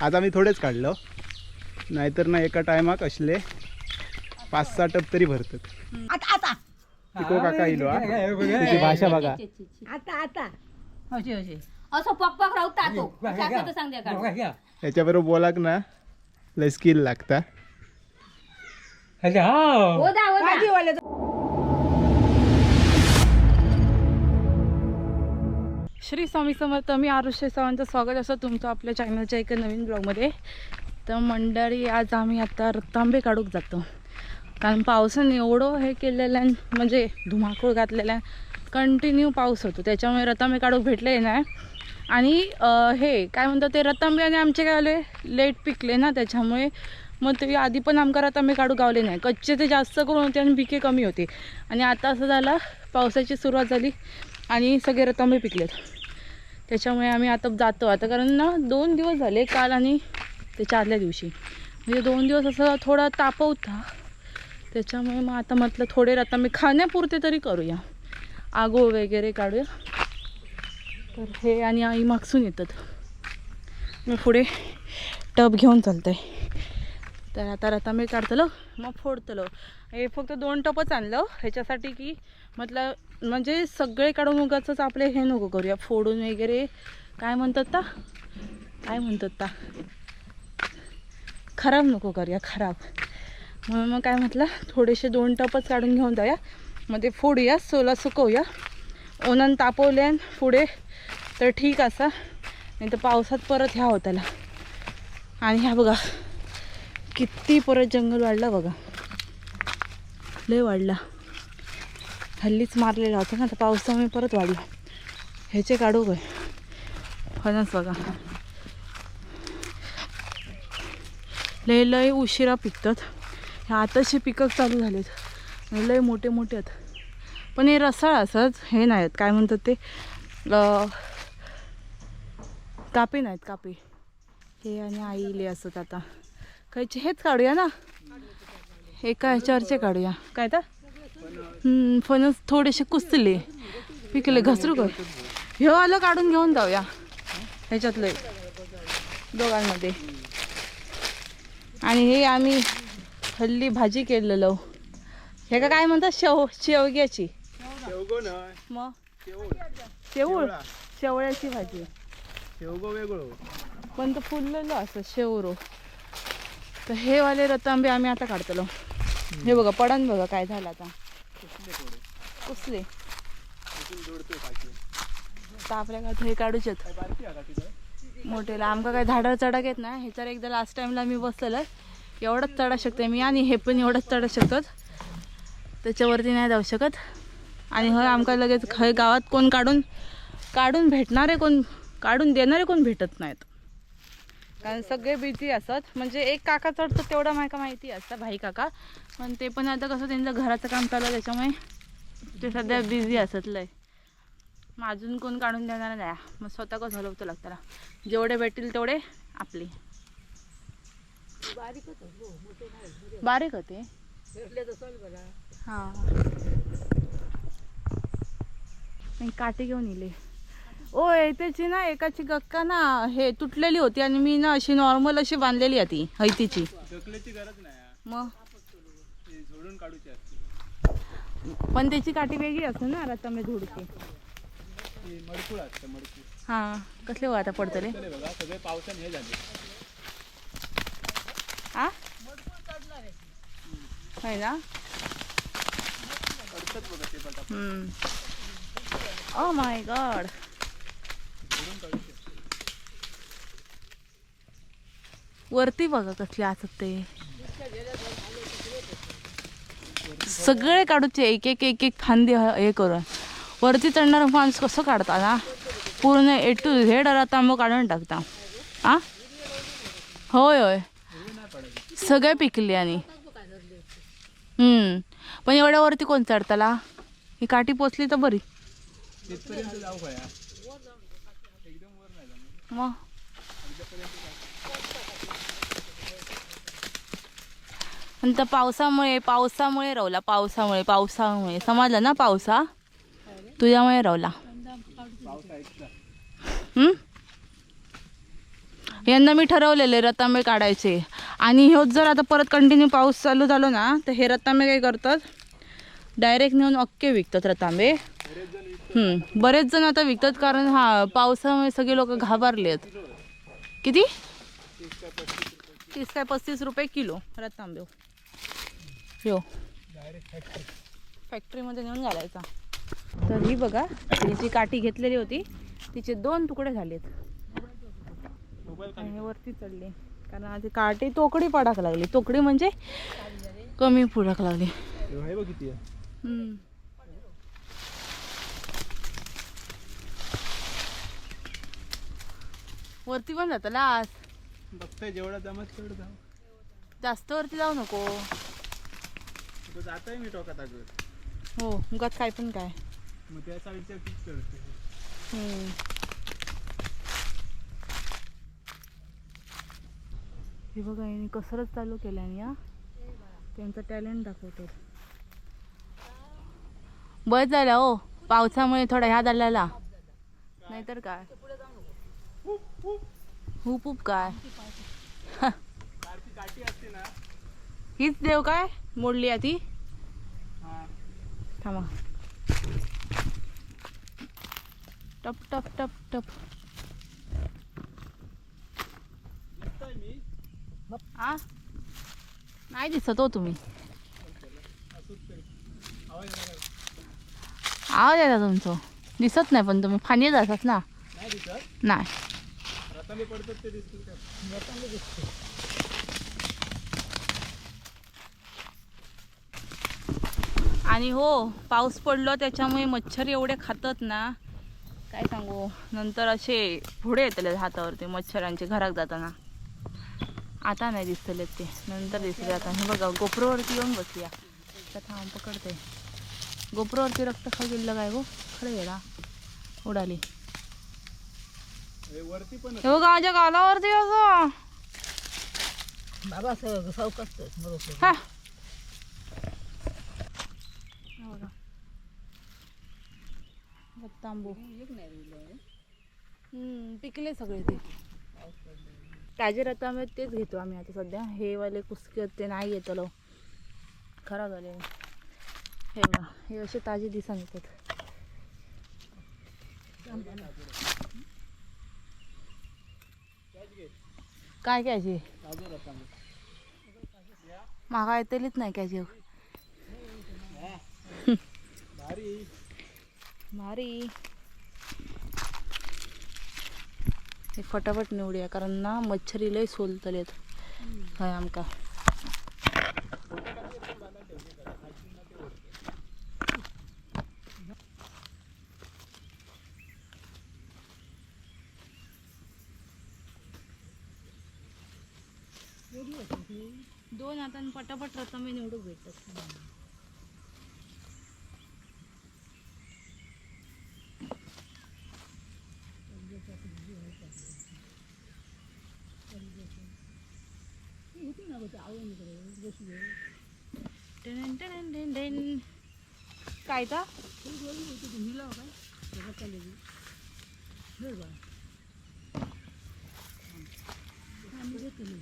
आज आम्ही थोडेच काढलो. नाहीतर ना एका टायमाक असले पाच सहा टप तरी भरतात. आता आता. इको काका हा. त्याची भाषा बघा. आता आता. असं पक पक सांगते याच्याबरोबर बोलाक ना लय स्किल लागता. हो दा हो दा. श्री स्वामी समर्थ मी आरुष्य सावांचं स्वागत असं तुमचं आपल्या चॅनलच्या एका नवीन ब्लॉगमध्ये तर मंडळी आज आम्ही आता रत्तांबे काढूक जातो. कारण पावसाने एवढं हे केलेलं आहे म्हणजे धुमाकूळ घातलेला कंटिन्यू पाऊस होतो. त्याच्यामुळे रतांबे काढूक भेटले नाही आणि हे काय म्हणतात ते रतांबे आणि आमचे काय आले? लेट पिकले ना त्याच्यामुळे. मग ते आधी पण आमका रतांबे काढू गावले नाही. कच्चे ते जास्त करून होते आणि पिके कमी होते. आणि आता असं झालं पावसाची सुरुवात झाली आणि सगळे रतांबे पिकलेत. त्याच्यामुळे आम्ही आता जातो. आता कारण ना दोन दिवस झाले काल आणि त्याच्या आदल्या दिवशी. म्हणजे दोन दिवस असं थोडा तापवता त्याच्यामुळे मग आता म्हटलं थोडे रतांबे खाण्यापुरते तरी करूया. आगो वगैरे काढूया. तर हे आणि आई मागसून येतात. मी पुढे टब घेऊन चालतंय. तर आता रतांबे काढतलो मग फोडतलं. हे फक्त दोन टपच आणलं. ह्याच्यासाठी की म्हटलं म्हणजे सगळे काढून उगाच आपले हे नको करूया. फोडून वगैरे काय म्हणतात ता? काय म्हणतात ता? खराब नको करूया खराब. म्हणून मग काय म्हटलं? थोडेसे दोन टपच काढून घेऊन जाऊया. मग ते फोडूया सोला सुकवूया. ओनन तापवल्यान पुढे तर ठीक असा. नाही तर पावसात परत ह्या होताला. आणि ह्या बघा किती परत जंगल वाढलं बघा. लय वाढला. हल्लीच मारलेला होता ना तर पावसामुळे परत वाढला. ह्याचे काढू काय फणस बघा. लय लय उशिरा पिकतात. ह्या आताशी पिकं चालू झालेत. आणि लय मोठे मोठे आहेत. पण हे रसाळ असंच हे नाही आहेत काय म्हणतात ते? कापे नाहीत कापे. हे आणि आईले असत आता. कायचे हेच काढूया ना? एका ह्याच्यावरचे काढूया. काय तर हम्म, फणस थोडेसे कुसले पिकले घसरू कर ह्यो आलं काढून घेऊन जाऊया. ह्याच्यातले दोघांमध्ये. आणि हे आम्ही हल्ली भाजी केलेलं. हे का काय म्हणतात? शेव शेवग्याची. मग? शेवळ्याची भाजी. शेवगो वेगळो पण तो फुललेलं असं शेवरो. तर हे वाले रतांबे आम्ही आता काढतलो. हे बघा पडन बघा काय झालं आता. कुसले? आपल्या गावात हे काढूच मोठेला आमका काय झाडं चढक येत ना ह्याच्यावर एकदा लास्ट टाइमला मी बसलेलं. एवढंच चढा शकते मी आणि हे पण एवढंच चढू शकतात. त्याच्यावरती नाही जाऊ शकत. आणि हय आमका लगेच खय गावात कोण काढून काढून भेटणारे कोण काढून देणारे कोण भेटत नाहीत. कारण सगळे बिझी असत. म्हणजे एक काका चढतो तेवढं माहिती माहिती असतं भाई काका. पण ते पण आता कसं त्यांचं घराचं काम चालू त्याच्यामुळे ते सध्या बिझी असत लय. मग अजून कोण काढून देणार नाही. मग स्वतः कसं हलवतो लागताना. जेवढे भेटतील तेवढे आपले. बारीक होते. हां. मी काटे घेऊन येले ओ त्याची ना एकाची गक्का ना हे तुटलेली होती आणि मी ना अशी नॉर्मल अशी बांधलेली आहे ती हैतीची. गरज नाही हा. मग? ती झोडून काढूची असते. पण त्याची काठी वेगळी असते ना रतांबे धुडची ती मडकुळ असते मडकुळ. हा कसले हो आता पडतले बघा सगळे पावसाने हे झाले. आ? है ना? बघा ते ओ माय गॉड वरती बघा कसले असत ते. सगळे काढूचे एक एक एक एक फांदी ह- करून. वरती चढणारा माणूस कसं काढता ना? पूर्ण ए टू झेड तांबू काढून टाकता. आ? होय होय. सगळे पिकले आणि. हम्म. पण एवढ्या वरती कोण चढताला? ही काठी पोचली तर बरी. मग? आणि तर पावसामुळे पावसामुळे रावला पावसामुळे पावसामुळे. समजलं ना पावसा? तुझ्यामुळे रावला. यांना यंदा मी ठरवलेले रतांबे काढायचे. आणि ह्यो जर आता परत कंटिन्यू पाऊस चालू झालो ना तर हे रतांबे काय करतात? डायरेक्ट नेऊन अक्के विकतात रतांबे. बरेच जण आता विकतात कारण हा पावसामुळे सगळे लोक घाबरले आहेत. किती? तीस काय पस्तीस रुपये किलो रतांबे. हो फॅक्टरीमध्ये नेऊन घालायचा. तर ही बघा ही जी काठी घेतलेली होती तिचे दोन तुकडे झालेत. आणि वरती चढले. कारण आधी काठी तोकडी पडाक लागली. तोकडी म्हणजे कमी पुडक लागली. वरती पण जातं लास. बघताय जेवढा जमत तेवढं जाऊ. जास्त वरती जाऊ नको. आता जाताय मी टोकात अगं हो मुगात काय पण काय मग त्या साईडच्या फिक्स करते हम्म. हे बघा यांनी कसरत चालू केल्याने या त्यांचं टॅलेंट दाखवतो बस झाला हो पावसामुळे थोडा ह्या झालेला नाहीतर काय हुप हुप काय सारखी काठी असते ना हीच देव काय मोडली आहे ती. हा. थांबा. टप टप टप टप. आ? नाही दिसत हो तुम्ही. आवाज नाही करत. आवाज येता तुमचं. दिसत नाही पण तुम्ही फानीत असतात ना. नाही दिसत नाही रतांबे पडतात ते दिसतील का आणि हो पाऊस पडलो त्याच्यामुळे मच्छर एवढे खातात ना. काय सांगू नंतर असे पुढे येतले हातावरती मच्छरांचे घरात जाताना. आता नाही दिसतले ते नंतर दिसले आता. हे बघा गोप्रोवरती येऊन बसूया तर थांब पकडते. गोप्रोवरती रक्त खाऊ गेलं काय गो? खरं गेला उडाली. हे वरती पण हे बघा माझ्या गालावरती असं. बाबा हा हे. रत्तांबू हम्म, पिकले सगळे ते. ताजे रतांबे तेच घेतो आम्ही आता सध्या. हे वाले कुसके ते नाही येतलो खराब झाले. हे बघा हे असे ताजे दिसून येतात काय घ्यायचे ताजे रतांबे मागा येतलीच नाही काय जेव भारी हे फटाफट निवडूया कारण ना मच्छरी लय सोलतलेत हय आमका. दोन हातान पटापट मी निवडू भेटतात. टेन टेन टेन टेन काय का मी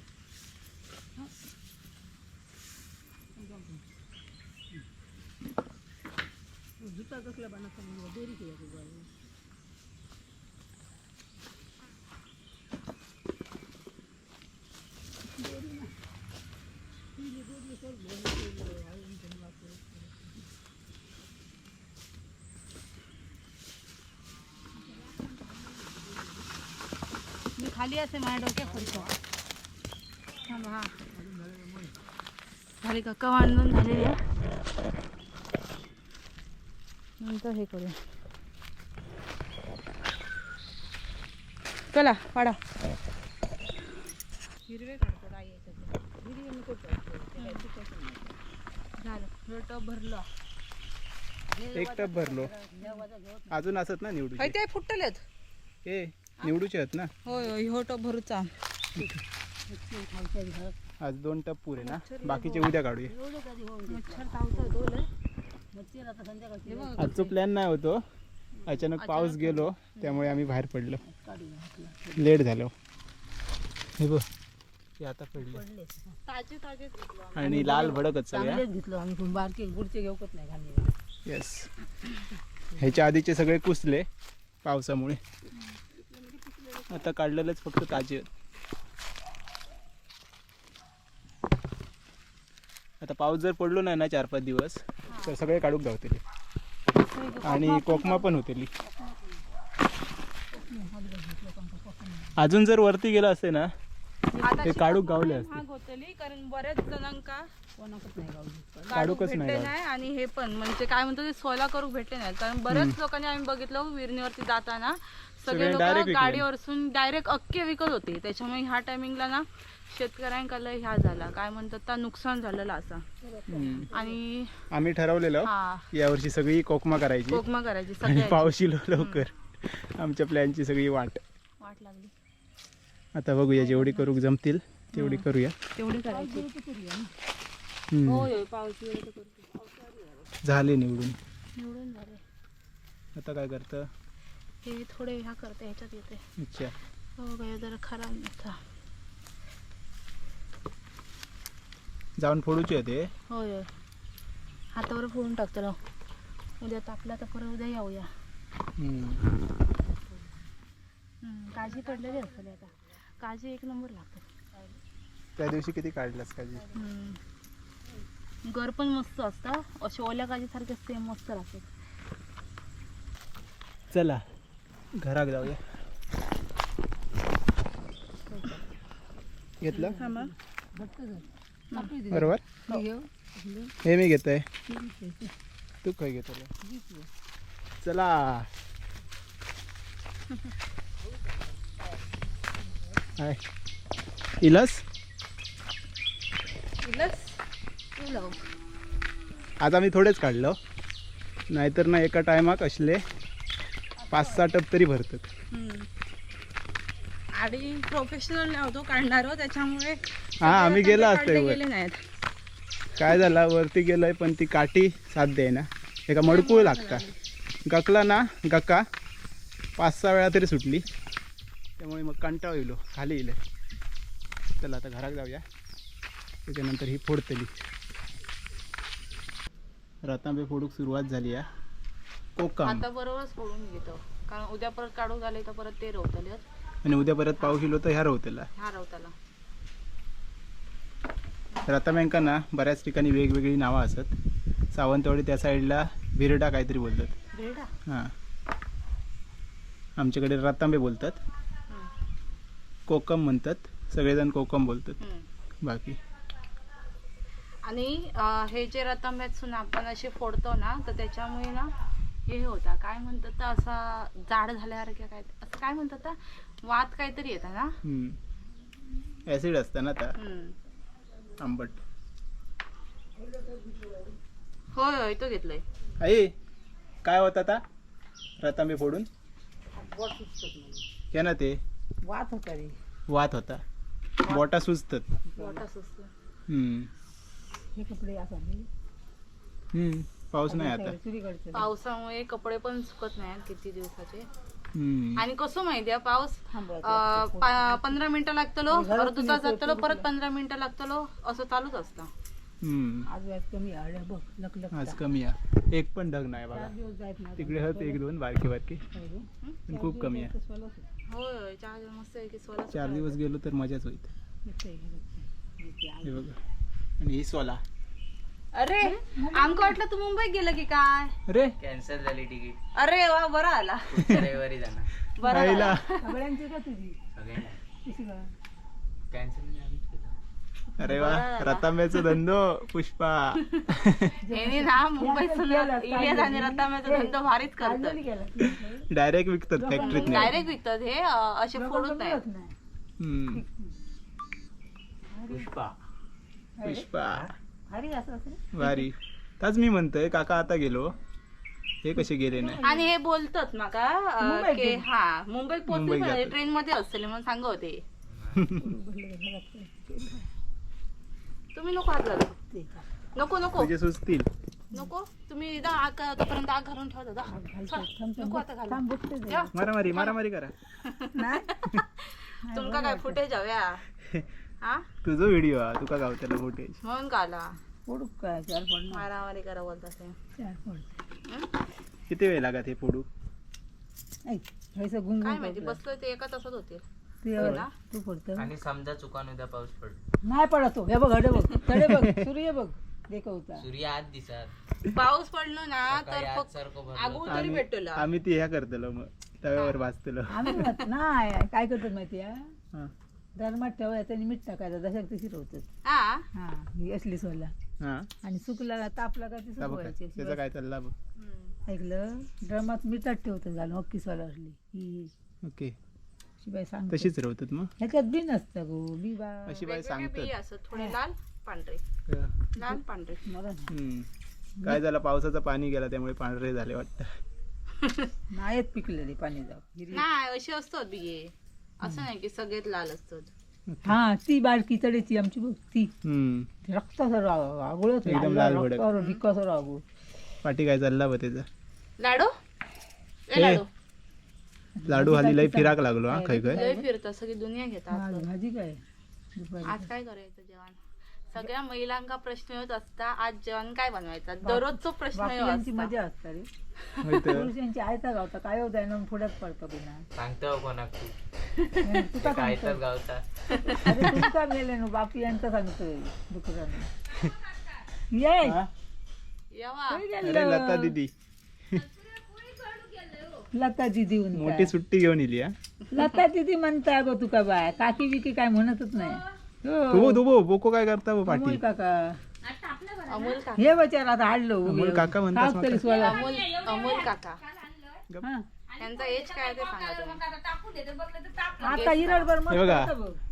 खाली असे माझ्या डोक्यात पडतो. थांबा हा. झाली का? बांधून झालेली नंतर हे करूया. चला पाडा. हिरवे काढतो याच्यात. हिरवे नको. झालं. टप भरलं. एक टप भरलो. अजून असत ना ते फुटलेत. ए निवडूचे आहेत ना? होय होय हो टप भरूचा. आज दोन टप पुरे ना. बाकीचे उद्या काढूया. आजचा प्लॅन नाही होतो अचानक पाऊस गेलो त्यामुळे आम्ही बाहेर पडलो. लेट झालो. हे बघ ते आता पडले. ताजे ताजे आणि लाल भडकच चांगलेच घेतलो आम्ही पण बारके गुडचे घेऊकच नाही खाली. येस ह्याच्या आधीचे सगळे कुसले पावसामुळे. आता काढलेलेच फक्त ताजे. आहेत. आता पाऊस जर पडलो नाही ना चार पाच दिवस तर सगळे काढूक धावतले. आणि कोकमा पण होतेली. अजून जर वरती गेलं असते ना ते काढूक गावले असते कारण बऱ्याच जणांका काढूकच नाही भेटले गावले. नाही आणि हे पण. म्हणजे काय म्हणतो ते सोला करूक भेटले नाही कारण बऱ्याच लोकांनी आम्ही बघितलं विरणीवरती जाताना सगळे लोक direct विकले. गाडीवरसून डायरेक्ट अख्खे विकत होते. त्याच्यामुळे ह्या टायमिंगला ना शेतकऱ्यांका लय ह्या झाला. काय म्हणतात त्या नुकसान झालेलं असा हम्म. आणि आम्ही ठरवलेलं हा. यावर्षी सगळी कोकमा करायची. कोकमा करायची आणि सगळ्या पाऊस येलो लवकर. आमच्या प्लॅनची सगळी वाट. वाट लागली. आता बघूया जेवढी करूक जमतील तेवढी करूया. तेवढी करायची. हम्म. होय. झाले निवडून. निवडून झाले. आता काय करतं? हे थोडे ह्या करते ह्याच्यात येते. अच्छा. हो जरा खराब नव्हता जाऊन फोडूचे होते? होय होय. हातावर फोडून टाकतो उद्या तापला तर परत उद्या येऊया. काळजी पडलेली असेल आता. काळजी एक नंबर लागतो. त्या दिवशी किती काढलास काजी हम्म. घर पण मस्त असतं. असे ओल्या काळजीसारखे सेम मस्त राहते चला. घराक जाऊया. घेतलं? बरोबर? हे मी घेतोय. तू काय घेतो चला. हाय. इलस? आज आम्ही थोडेच काढलो. नाहीतर ना एका टायमाक असले पाच सहा टप तरी भरतात. आणि प्रोफेशनल नव्हतो काढणार त्याच्यामुळे हा आम्ही गेलो असतोय वर. काय झाला वरती गेलोय पण ती काठी साथ द्याय ना एका मडकू लागता. गकला ना गका. पाच सहा वेळा तरी सुटली. त्यामुळे मग कंटाळ येलो खाली येईल. चला आता घरात जाऊया. त्याच्यानंतर ही फोडतली. रतांबे फोडूक सुरुवात झाली आहे कोकम आता बरोबरच फोडून घेतो कारण उद्या परत काढून झाले तर परत ते रवतले. आणि उद्या परत पाऊस येलो तर ह्या रवतेला. ह्या रवताला. रतांब्यांका ना बऱ्याच ठिकाणी वेगवेगळी नावं असत. सावंतवाडी त्या साईडला बिरडा काहीतरी बोलतात. भेटा हां. आमच्याकडे रतांबे बोलतात. कोकम म्हणतात. सगळेजण कोकम बोलतात. बाकी? आणि अं, हे जे रतांब्यातून आपण असे फोडतो ना तर त्याच्यामुळे ना हे होता. काय म्हणतात तर असा जाड झाल्यासारख्या काय असं काय म्हणतात वात काहीतरी येतं ना? ॲसिड असतं ना त्या हम्म. आंबट. होय होय तो घेतलंय. आई काय होत आता? रतांबे फोडून? के ना ते. वात होता रे. वात होता. बोटा सुचतात मोठा सुस्त हम्म. हे कपडे असं हम्म. पाऊस नाही आता. पावसामुळे कपडे पण सुकत नाही किती दिवसाचे. हम्म. आणि कसं माहितीये पाऊस थांबवायचं अं, पा- पंधरा मिनिटं लागतलो अर्धा तास तुम्ही लागतलो परत पंधरा मिनिटं लागतलो असं चालूच असतं. हम्म. आज व्याज कमी आहे बघ लक लक आज कमी आहे. एक पण ढग नाही बघा. चार दिवस जायत तिकडे हत एक दोन बारके बारके पण खूप कमी आहे. होय होय चहा मस्त आहे की सोला चार दिवस गेलो तर मजाच होईल. हे बघा. आणि ही सोला. अरे आमका वाटलं तू मुंबईत गेलं की काय? अरे कॅन्सल झाली तिकीट अरे वा बरं आला. पुढच्या रविवारी जाणार. बरं आईला झालं. सगळ्यांची का तुझी? सगळ्यांना. कशी काय कॅन्सल अरे वा रतांब्याचा धंदो पुष्पा. यांनी ना मुंबईत इलियास आणि रताम्याचा धंदा भारीच करतात गेला डायरेक्ट विकतात फॅक्टरीत डायरेक्ट विकतात हे अं, असे फोडून नाही. नाही. पुष्पा. पुष्पा. भारी असं भारी. ताच मी म्हणतोय काका आता गेलो. हे कसे गेले नाही. आणि हे बोलतात माका अं, मुंबईत की गेले. हा मुंबईत मुंबईत पोहोचले जातात. ट्रेन मध्ये असतील म्हणून सांग होते. तुम्ही नको हात घालू ते का नको नको. तुझे सुचतील. नको. तुम्ही एकदा आग तोपर्यंत आग घालून ठेवा दादा. चल, नको आता घालू. या. मारामारी मारामारी करा. तुमका काय फुटेज हव्या? हा? तुझो व्हिडिओ हा तुका गावत्याला फुटेज म्हणून काला फोडू काय? चार पडणार मारामारी करा बोलता ते. चार पड किती वेळ लागत हे फोडू? हैसं गुंग काय माहिती बसलोय ते एका तासात होते तू तू पडतं आणि समजा चुकान उद्या पाऊस पडतो. नाही पडतो हे बघ हडे बघ. तडे बघ. सूर्य बघ. देखवता सूर्य आज दिसत. पाऊस पडलो ना तर सकाळी आज फक्त सारखं भरलं. आगू तरी भेटतो आम्ही ती ह्या करतलो मग. तव्यावर भाजतलो. आम्ही म्हणत नाही काय करतात माहिती आहे हा. दरमात ठेवायचं आणि मीठ टाकायचं जशाक तशी हा हा ही असली सोला. हा. आणि सुकला तापला का ती का? बघ सुकवायची त्याचा काय चालला बघ ऐकलं? ड्रमात मिठात ठेवतं झालं अख्खी सोला असली. ही ओके. तशीच रवतात मग? ह्याच्यात बी नसतं गो बी बा. अशी बाई वेगवेगळे बी सांगतात असं थोडे लाल पांढरे. लाल पांढरे. मला नाही. हम्म. काय झालं? पावसाचं पाणी गेला त्यामुळे पांढरे झाले वाटतं. नाहीत पिकलेली पाणी जाऊ. नाही असे असतात बिये असं नाही की सगळेच लाल असतात. हा ती बारकी तडेची आमची बघ ती. हम्म. रक्तासर आगुळच एकदम लाल भडक. पाठी काय चालला बघ त्याचा? लाडू? ए, ए, लाडू. लाडू हल्ली लय फिराक लागलो हा खै खै. लय फिरतात सगळी दुनिया घेतात भाजी काय? दुपारी. आज काय करायचं जेवण? सगळ्या महिलांका प्रश्न येत असता आज जेवण काय बनवायचा? दररोजचा प्रश्न येत असता. मजा असता रे. तर. पुरुषांची आयता गावता काय होत आहे ना पुढ्यात पडतं बिना. सांगतो कोणाक तू. तुका काय सांगतो तर गावता. अरे मेले ना बापी यांचं सांगतोय दुकानात ये. हा? येवा. कोणी अरे गेलं? लता दिदी. लता दिदी मोठी काय? सुट्टी घेऊन इली हा? लता दिदी म्हणताय गो तुका बाय काकी बिकी काय म्हणतच नाही. हो. बोको काय करता बो अमोल पाठी? काका. अमोल काका. हे बचार आता हाडलो अमोल काका तरी. स्वला अमोल अमोल काका. हा. त्यांचा एज काय ते सांगा तुम्ही. आता हिरडभर हे बघा.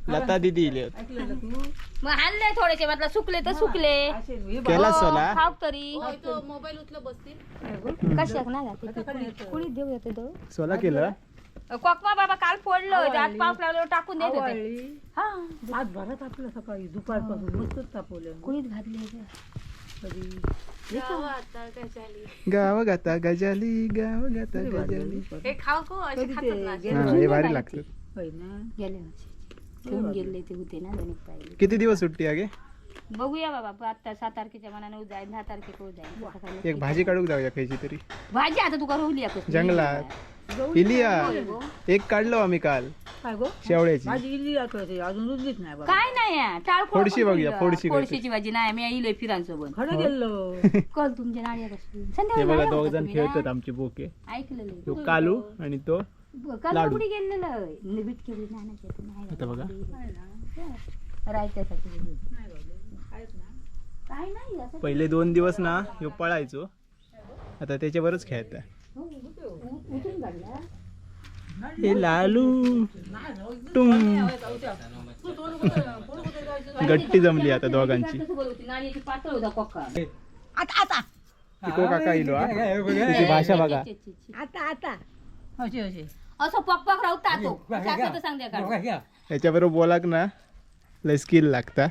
लता दिदी इली होत. तू? हो. मग आणले थोडेसे म्हटलं सुकले तर सुकले. हे. केला सोला? खाऊ तरी. होय, तो मोबाईल उचल बसतील? कशाक ना जाते? कुणी देऊ येते देऊ सोला केलं? कोकमा बाबा काल फोडलं त्यात पाऊस लागल्यावर टाकून देत होते. हा. आज भरात आपलं सकाळी दुपारपासून मस्तच तापवलं. कुणीच घातले गाव गाता गजाली गाव गाता गजाली. हे खाऊ को असे खातात ना असे. हा हे भारी लागतं होय ना? गेले गेले ते होते ना गणित पाहिजे किती दिवस सुट्टी आहे गे? बघूया बाबा आता सात तारखेच्या मनाने जाईल दहा तारखेकडे जाईल एक भाजी काढूक जाऊया खायची तरी. भाजी आता तुका रोवली आहे कसली. जंगलात. इलिया एक काढलो आम्ही काल. काय गो? शेवळ्याची. माझी इल्ली कळते अजून रुजलीच नाही बघा काय नाही आहे. टाळ फोडशी बघूया. फोडशी. फोडशीची भाजी नाही मी येईल फिरांसोबत. खडं गेलो कल तुमच्या हे बघा दोघ जण? खेळतात आमचे बोके. ऐकलेलं तो कालू आणि तो काल लाडू. कुठे गेलेलं केली आता बघा. रायत्यासाठी. काय नाही असं पहिले दोन दिवस ना ह्यो पळायचो. आता त्याच्यावरच खेळता काढला हे लालू. टुम. गट्टी जमली आता दोघांची. आता आता. काका इलो हा. तिची भाषा बघा. आता आता. असे असे असं पक पक राहता तो? साखर तर सांगते याच्याबरोबर बोलाक ना. लय स्किल लागता.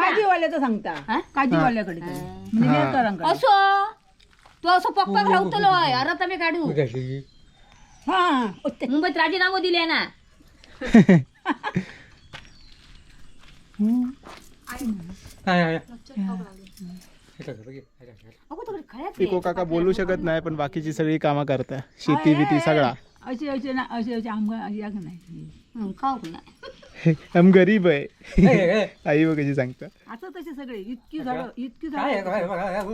काजीवाल्याचं सांगता. हा? काजीवाल्याकडे ते. म्हणजे हा. असो. तू असं अरे तुम्ही काढू. हा. मुंबईत राजीनामा दिले ना. अगो तिकडे खळ्यात तिको काका बोलू शकत नाही पण बाकीची सगळी कामं करता शेती बिती सगळा. असे असे ना असे असे आमगा याक नाही? हं, खाऊ नाही. हम गरीब आहे. आई बघ कशी सांगता आता तसे सगळे इतकी झाडं इतकी झाडं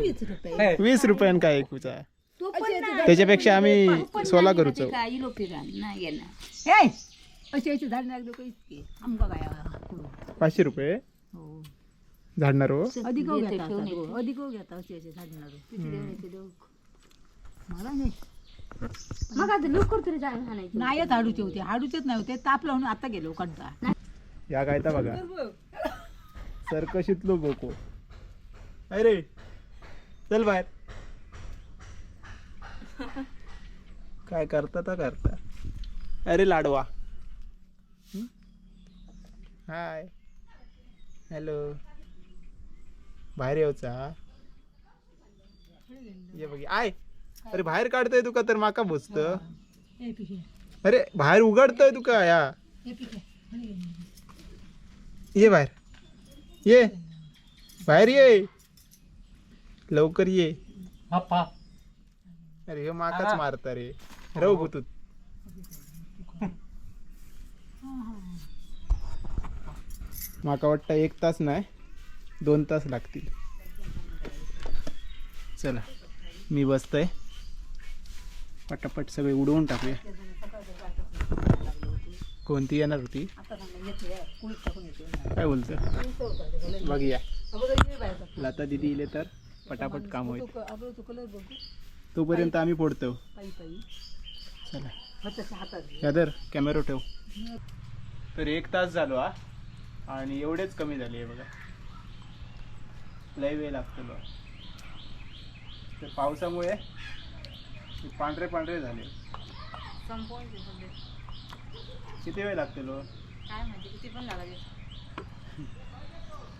वीस रुपये. वीस रुपयान काय एकूचा तू पण नाही. त्याच्यापेक्षा आम्ही तू पण सोला नाही करूचो. ना ते काय, इलो फिरान नाही गेला हे. असे असे झाड नाही लोक इतके. आमका काय कुडू. पाचशे रुपये? हो. झाडणार? हो अधिक घेता आता. हो, अधिक घेता असे असे झाडणार. किती देऊ, किती देऊ. मला नाही मग आता लवकर तरी जाय म्हणायचं नाहीच हाडूचे होते. हाडूचेच नाही होते. ताप लावून आता गेलो कडता या काय तर बघा सरकशीतलो बोको अरे चल बाहेर. काय करता तर करता. अरे लाडवा? हाय. हॅलो. बाहेर येऊचा. ये बघ आय. अरे बाहेर काढतोय तुका तर माका पिके. अरे बाहेर उघडतोय तुका या? ये बाहेर. ये. बाहेर ये. लवकर ये. अरे हे माकाच मारता रे राहू गुतूत माका वाटतं एक तास नाही दोन तास लागतील. चला मी बसतोय. पटापट सगळे उडवून टाकूया. कोणती येणार होती? काय बोलतं? बघूया. लता दिदी इले तर पटापट काम होईल. तोपर्यंत आम्ही फोडतो. चला. यादर कॅमेरा ठेव. तर एक तास झालो हा. आणि एवढेच कमी झाले बघा. लय वेळ लागतो तर पावसामुळे ते पांढरे पांढरे झाले. संपवून दे सगळे. किती वेळ लागतो काय माहिती किती पण लागायचे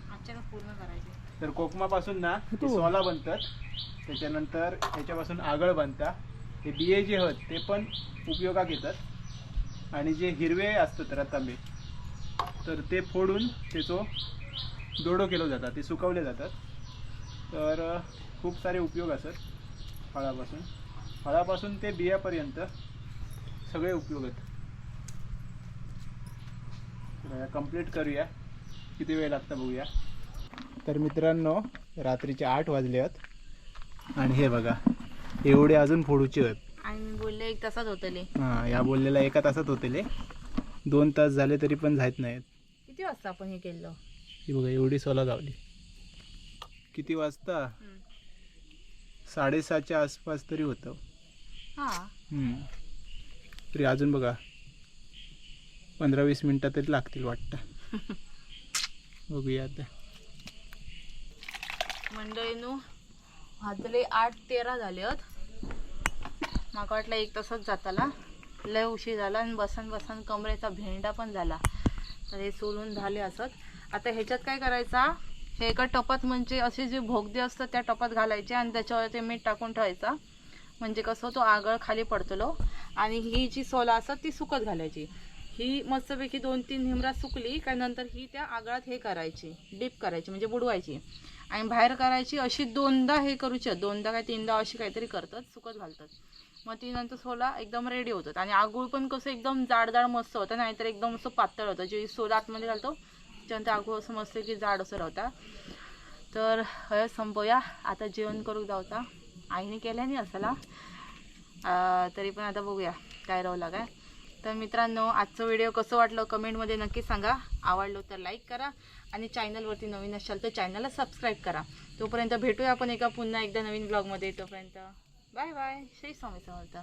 आजच्या पूर्ण करायचे? तर कोकमापासून ना ते. सोला बनतात. त्याच्यानंतर ह्याच्यापासून आगळ बनता. हे बिये जे आहेत ते पण उपयोगात येतात. आणि जे हिरवे असतात रतांबे तर ते फोडून त्याचो दोडो केलो जातात ते सुकवले जातात. तर अ, खूप सारे उपयोग असतात फळापासून. फळापासून ते बियापर्यंत सगळे उपयोग आहेत. कंप्लीट करूया. किती वेळ लागतं बघूया. तर मित्रांनो रात्रीचे आठ वाजले आहेत. आणि हे बघा एवढे अजून फोडूचे आहेत. आणि बोलले एक तासात होतले हां. या बोललेला एका तासात होतेले दोन तास झाले तरी पण जात नाहीत. किती वाजता आपण हे केलं? ही बघा एवढी सोला गावली किती वाजता? साडेसहाच्या आसपास तरी होतं. हा. हम्म. तरी अजून बघा. पंधरा वीस मिनटं तरी लागतील वाटतं. बघूया आता. मंडळीनू वाजले आठ तेरा झाले आहेत. माका वाटलं एक तासच जाताला. लय उशीर झाला आणि बसन बसन कमरेचा भेंडा पण झाला. तर हे सोडून झाले असत. आता ह्याच्यात काय करायचा? हे एका टपात म्हणजे असे जे भोगदे असतात त्या टपात घालायचे आणि त्याच्यावर ते मीठ टाकून ठेवायचा. म्हणजे कसं तो आगळ खाली पडतलो आणि ही जी सोला असतात ती सुकत घालायची. ही मस्तपैकी दोन तीन निमरा सुकली का नंतर ही त्या आगळात हे करायची डीप करायची म्हणजे बुडवायची. आणि बाहेर करायची अशी दोनदा हे करूची दोनदा काय तीनदा अशी काहीतरी करतात सुकत घालतात. मग ती नंतर सोला एकदम रेडी होतात. आणि आगूळ पण कसं एकदम जाड मस्त होतं नाहीतर एकदम असं पातळ होतं. जे सोला आतमध्ये घालतो त्यानंतर आगूळ असं मस्त की जाड असं राहता. तर हय संपवूया. आता जेवण करू जावता आईने केल्याने असाला अं, तरी पण आता बघूया काय राहला काय. तर मित्रांनो आजचं व्हिडिओ कसं वाटलं कमेंटमध्ये नक्की सांगा. आवडलो तर लाईक करा आणि चॅनलवरती नवीन असाल तर चॅनलला सबस्क्राईब करा. तोपर्यंत भेटूया आपण एका पुन्हा एकदा नवीन ब्लॉगमध्ये तोपर्यंत बाय बाय श्री स्वामी समर्थ.